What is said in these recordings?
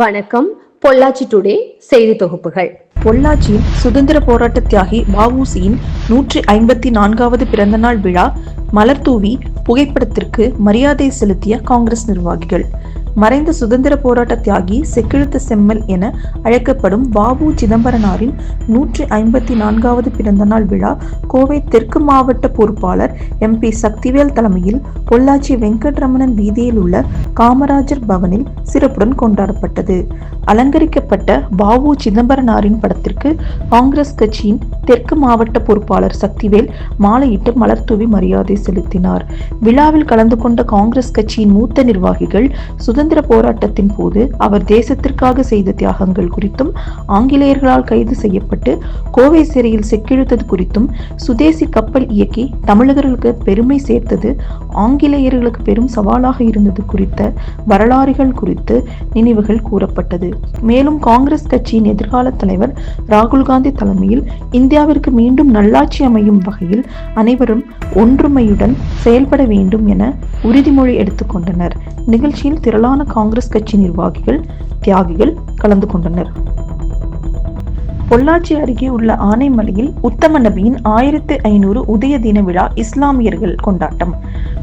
வணக்கம். பொள்ளாச்சி டுடே செய்தி தொகுப்புகள். பொள்ளாச்சியில் சுதந்திர போராட்ட தியாகி வஉசியின் நூற்றி ஐம்பத்தி நான்காவது பிறந்தநாள் விழா மலர் தூவி புகைப்படத்திற்கு மரியாதை செலுத்திய காங்கிரஸ் நிர்வாகிகள். மறைந்த சுதந்திர போராட்ட தியாகி செக்கிழுத்த செம்மல் என அழைக்கப்படும் வாவு சிதம்பரனாரின் நூற்றி ஐம்பத்தி நான்காவது பிறந்தநாள் விழா கோவை தெற்கு மாவட்ட பொறுப்பாளர் எம்பி சக்திவேல் தலைமையில் பொள்ளாச்சி வெங்கட்ரமணன் வீதியில் உள்ள காமராஜர் பவனில் சிறப்புடன் கொண்டாடப்பட்டது. அலங்கரிக்கப்பட்ட பாபு சிதம்பரனாரின் படத்திற்கு காங்கிரஸ் கட்சியின் தெற்கு மாவட்ட பொறுப்பாளர் சக்திவேல் மாலையிட்டு மலர் தூவி மரியாதை செலுத்தினார். விழாவில் கலந்து கொண்ட காங்கிரஸ் கட்சியின் மூத்த நிர்வாகிகள் சுதந்திர போராட்டத்தின் போது அவர் தேசத்திற்காக செய்த தியாகங்கள் குறித்தும் ஆங்கிலேயர்களால் கைது செய்யப்பட்டு கோவை சிறையில் செக்கிழுத்தது குறித்தும் சுதேசி கப்பல் இயக்கி தமிழர்களுக்கு பெருமை சேர்த்தது ஆங்கிலேயர்களுக்கு பெரும் சவாலாக இருந்தது குறித்த வரலாறுகள் குறித்து நினைவுகள் கூறப்பட்டது. மேலும் காங்கிரஸ் கட்சியின் எதிர்கால தலைவர் ராகுல் காந்தி தலைமையில் இந்தியாவிற்கு மீண்டும் நல்லாட்சி அமையும் வகையில் அனைவரும் ஒன்றுமையுடன் செயல்பட வேண்டும் என உறுதிமொழி எடுத்துக்கொண்டனர் நிகழ்ச்சியில் திரளான காங்கிரஸ் கட்சி நிர்வாகிகள் தியாகிகள் கலந்து கொண்டனர். பொள்ளாச்சி அருகே உள்ள ஆனைமலையில் உத்தம நபியின் ஆயிரத்து ஐநூறு உதய தின விழா இஸ்லாமியர்கள் கொண்டாட்டம்.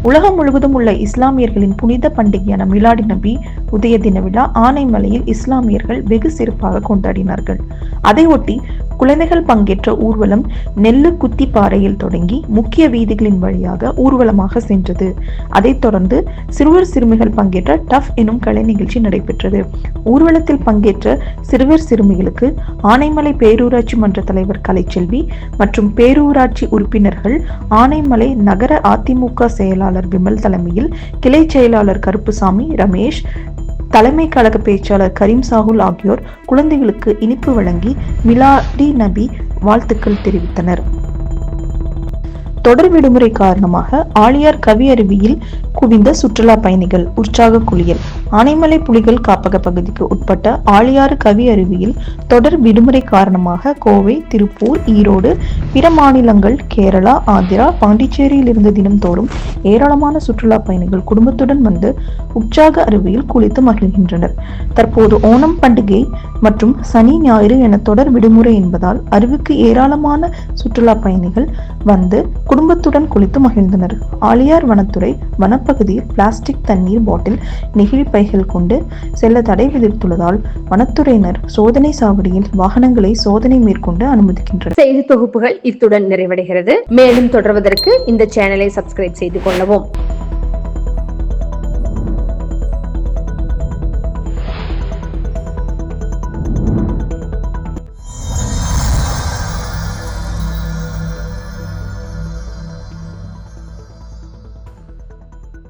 உலகம் முழுவதும் உள்ள இஸ்லாமியர்களின் புனித பண்டிகையான மிலாடி நபி உதய தின விழா ஆனைமலையில் இஸ்லாமியர்கள் வெகு சிறப்பாக கொண்டாடினார்கள். அதையொட்டி குழந்தைகள் பங்கேற்ற ஊர்வலம் நெல்லு குத்தி பாறையில் தொடங்கி முக்கிய வீதிகளின் வழியாக ஊர்வலமாக சென்றது. அதைத் தொடர்ந்து சிறுவர் சிறுமிகள் பங்கேற்ற டஃப் எனும் கலை நிகழ்ச்சி நடைபெற்றது. ஊர்வலத்தில் பங்கேற்ற சிறுவர் சிறுமிகளுக்கு ஆனைமலை பேரூராட்சி மன்ற தலைவர் கலைச்செல்வி மற்றும் பேரூராட்சி உறுப்பினர்கள் ஆனைமலை நகர அதிமுக செயலாளர் விமல் தலைமையில் கிளை செயலாளர் கருப்புசாமி ரமேஷ் தலைமை கழக பேச்சாளர் கரீம் சாகுல் ஆகியோர் குழந்தைகளுக்கு இனிப்பு வழங்கி மிலாடி நபி வாழ்த்துக்கள் தெரிவித்தனர். தொடர் விடுமுறை காரணமாக ஆழியார் கவி அருவியில் குவிந்த சுற்றுலா பயணிகள் உற்சாக குளியல். ஆனைமலை புலிகள் காப்பக பகுதிக்கு உட்பட்ட ஆழியாறு கவி அருவியில் தொடர் விடுமுறை காரணமாக கோவை திருப்பூர் ஈரோடு பிற மாநிலங்கள் கேரளா ஆந்திரா பாண்டிச்சேரியில் இருந்து தினம்தோறும் ஏராளமான சுற்றுலா பயணிகள் குடும்பத்துடன் வந்து உற்சாக அருவியில் குளித்து மகிழ்கின்றனர். தற்போது ஓணம் பண்டிகை மற்றும் சனி ஞாயிறு என தொடர் விடுமுறை என்பதால் அருவிக்கு ஏராளமான சுற்றுலா பயணிகள் வந்து குடும்பத்துடன் குளித்து மகிழ்ந்தனர். ஆலியார் வனத்துறை வனப்பகுதியில் பிளாஸ்டிக் தண்ணீர் பாட்டில் நெகிழி பைகள் கொண்டு செல்ல தடை விதித்துள்ளதால் வனத்துறையினர் சோதனை சாவடியில் வாகனங்களை சோதனை மேற்கொண்டு அனுமதிக்கின்றனர். செய்தி தொகுப்புகள் இத்துடன் நிறைவடைகிறது. மேலும் தொடர்வதற்கு இந்த சேனலை சப்ஸ்கிரைப் செய்து கொள்ளவும்.